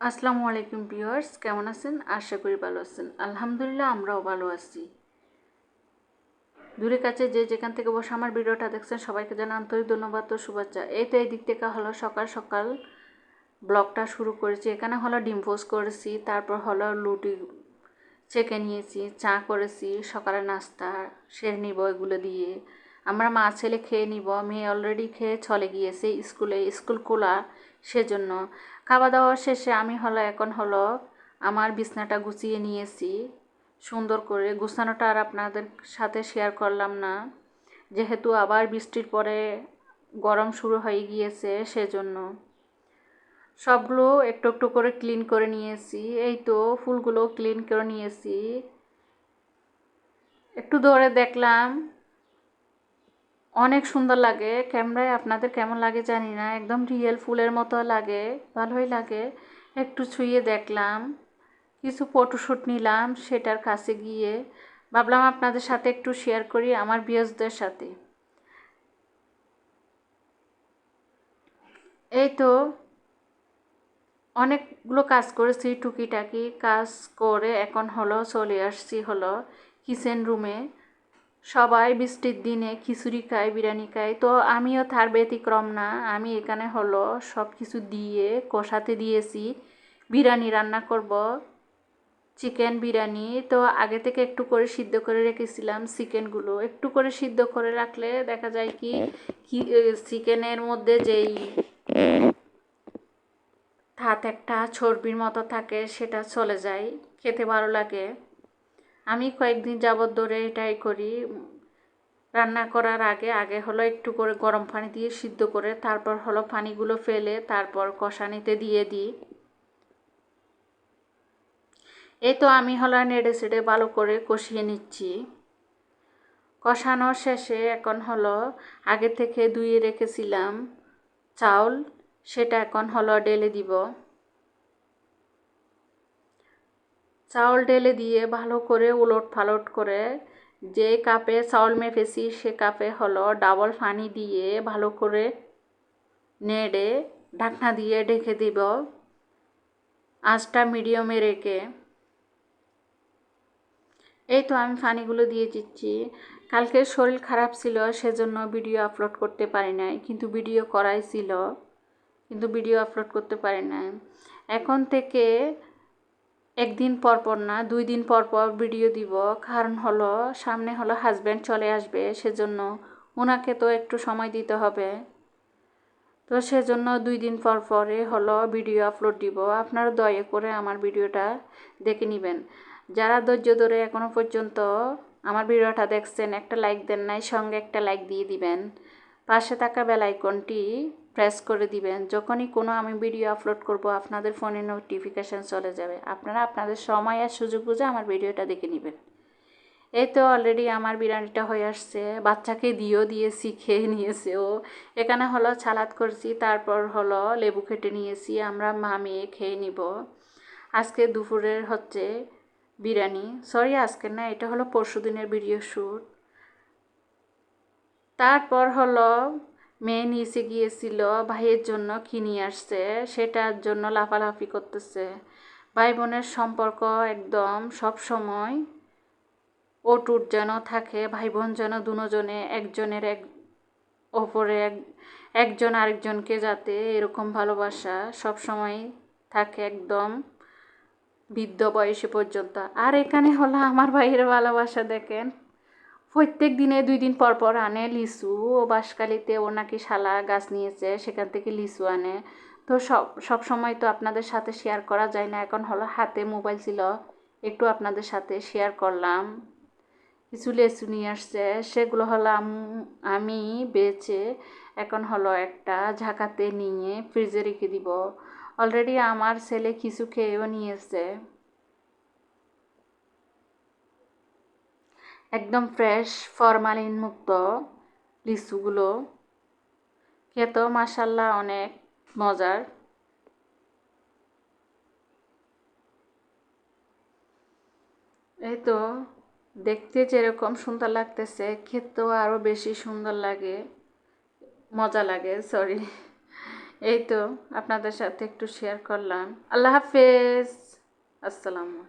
আসসালামু আলাইকুম ভিউয়ার্স, কেমন আছেন? আশা করি ভালো আছেন। আলহামদুলিল্লাহ, আমরাও ভালো আছি। দূরে কাছে যে যেখান থেকে বসে আমার ভিডিওটা দেখছেন, সবাইকে জানা আন্তরিক ধন্যবাদ ও শুভেচ্ছা। এই তো এই দিক থেকে হলো সকাল সকাল ব্লগটা শুরু করেছি। এখানে হলো ডিম পোস্ট করেছি, তারপর হলো লুটি চেকে নিয়েছি, চা করেছি সকালে নাস্তা, সেরে নিব এগুলো দিয়ে। আমরা মা ছেলে খেয়ে নিব, মেয়ে অলরেডি খেয়ে চলে গিয়েছে স্কুলে। স্কুল খোলা সেজন্য। খাওয়া দাওয়া শেষে আমি হলো, এখন হলো আমার বিছনাটা গুছিয়ে নিয়েছি। সুন্দর করে গুছানোটা আর আপনাদের সাথে শেয়ার করলাম না। যেহেতু আবার বৃষ্টির পরে গরম শুরু হয়ে গিয়েছে সেজন্য। সবগুলো একটু একটু করে ক্লিন করে নিয়েছি। এই তো ফুলগুলো ক্লিন করে নিয়েছি। একটু ধরে দেখলাম অনেক সুন্দর লাগে। ক্যামেরায় আপনাদের কেমন লাগে জানি না, একদম রিয়েল ফুলের মতো লাগে, ভালোই লাগে। একটু ছুঁয়ে দেখলাম, কিছু ফটোশ্যুট নিলাম সেটার কাছে গিয়ে। ভাবলাম আপনাদের সাথে একটু শেয়ার করি আমার বিয়সদের সাথে। এই তো অনেকগুলো কাজ করেছি টুকিটাকি, কাজ করে এখন হলো চলে আসছি হলো কিচেন রুমে সবাই বৃষ্টির দিনে খিচুড়ি খায়, বিরিয়ানি খায়। তো আমিও তার ব্যতিক্রম না, আমি এখানে হলো সব কিছু দিয়ে, কষাতে দিয়েছি। বিরিয়ানি রান্না করব, চিকেন বিরিয়ানি। তো আগে থেকে একটু করে সিদ্ধ করে রেখেছিলাম চিকেনগুলো। একটু করে সিদ্ধ করে রাখলে দেখা যায় কি চিকেনের মধ্যে যেই থাত একটা চর্বির মতো থাকে, সেটা চলে যায়। খেতে ভালো লাগে। আমি কয়েকদিন যাবৎ ধরে এটাই করি। রান্না করার আগে আগে হলো একটু করে গরম পানি দিয়ে সিদ্ধ করে, তারপর হলো পানিগুলো ফেলে, তারপর কষানিতে দিয়ে দিই। এই তো আমি হলো নেড়ে সেড়ে ভালো করে কষিয়ে নিচ্ছি। কষানোর শেষে এখন হলো আগে থেকে ধুয়ে রেখেছিলাম চাউল, সেটা এখন হলো ডেলে দিব। চাউল ঢেলে দিয়ে ভালো করে উলট ফালট করে যে কাপে চাউল মেপেছি সে কাপে হলো ডাবল পানি দিয়ে ভালো করে নেড়ে ঢাকনা দিয়ে ঢেকে দিব। আঁচটা মিডিয়ামে রেখে। এই তো আমি পানিগুলো দিয়ে দিচ্ছি। কালকে শরীর খারাপ ছিল, সেজন্য ভিডিও আপলোড করতে পারি নাই, কিন্তু ভিডিও করাই ছিল, কিন্তু ভিডিও আপলোড করতে পারি নাই। এখন থেকে একদিন পর পর না, দুই দিন পর পর ভিডিও দিব। কারণ হলো, সামনে হলো হাজব্যান্ড চলে আসবে, সেজন্য ওনাকে তো একটু সময় দিতে হবে। তো সেজন্য দুই দিন পর পরে হলো ভিডিও আপলোড দিব। আপনারা দয়া করে আমার ভিডিওটা দেখে নেবেন। যারা ধৈর্য ধরে এখনও পর্যন্ত আমার ভিডিওটা দেখছেন, একটা লাইক দেন নাই, সঙ্গে একটা লাইক দিয়ে দিবেন। পাশে থাকা বেল আইকনটি প্রেস করে দিবেন। যখনই কোনো আমি ভিডিও আপলোড করব, আপনাদের ফোনে নোটিফিকেশান চলে যাবে। আপনারা আপনাদের সময় আর সুযোগ বুঝে আমার ভিডিওটা দেখে নেবেন। এই তো অলরেডি আমার বিরিয়ানিটা হয়ে আসছে। বাচ্চাকে দিয়েও দিয়েছি, খেয়ে নিয়েছে ও। এখানে হলো ছালাদ করছি, তারপর হলো লেবু কেটে নিয়েছি। আমরা মামিয়ে খেয়ে নিব। আজকে দুপুরের হচ্ছে বিরিয়ানি। সরি আজকে না, এটা হলো পরশু দিনের ভিডিও শ্যুট তারপর হলো মেয়ে নিচে গিয়েছিল, ভাইয়ের জন্য কিনে আসছে, সেটার জন্য লাফালাফি করতেছে। ভাই বোনের সম্পর্ক একদম সব সময় ওটুট যেন থাকে ভাই বোন যেন দুজনে একজনের এক ওপরে এক, একজন আরেকজনকে যাতে এরকম ভালোবাসা সব সময় থাকে একদম বৃদ্ধ বয়সে পর্যন্ত। আর এখানে হলো আমার ভাইয়ের ভালোবাসা, দেখেন। প্রত্যেক দিনে দুই দিন পর পর আনে লিচু। ও বাঁশকালিতে ও নাকি শালা গাছ নিয়েছে, সেখান থেকে লিচু আনে। তো সব সব সময় তো আপনাদের সাথে শেয়ার করা যায় না। এখন হলো হাতে মোবাইল ছিল, একটু আপনাদের সাথে শেয়ার করলাম। কিছু লেচু নিয়ে আসছে, সেগুলো হলো আমি বেচে এখন হলো একটা ঝাঁকাতে নিয়ে ফ্রিজে রেখে দিব। অলরেডি আমার ছেলে কিছু খেয়েও নিয়েছে। একদম ফ্রেশ ফরমালিন মুক্ত লিচুগুলো। খেতেও মাসাল্লাহ অনেক মজার। এই তো দেখতে যেরকম সুন্দর লাগতেছে, খেতেও আরও বেশি সুন্দর লাগে, মজা লাগে সরি এই তো আপনাদের সাথে একটু শেয়ার করলাম। আল্লাহ হাফেজ, আসসালামু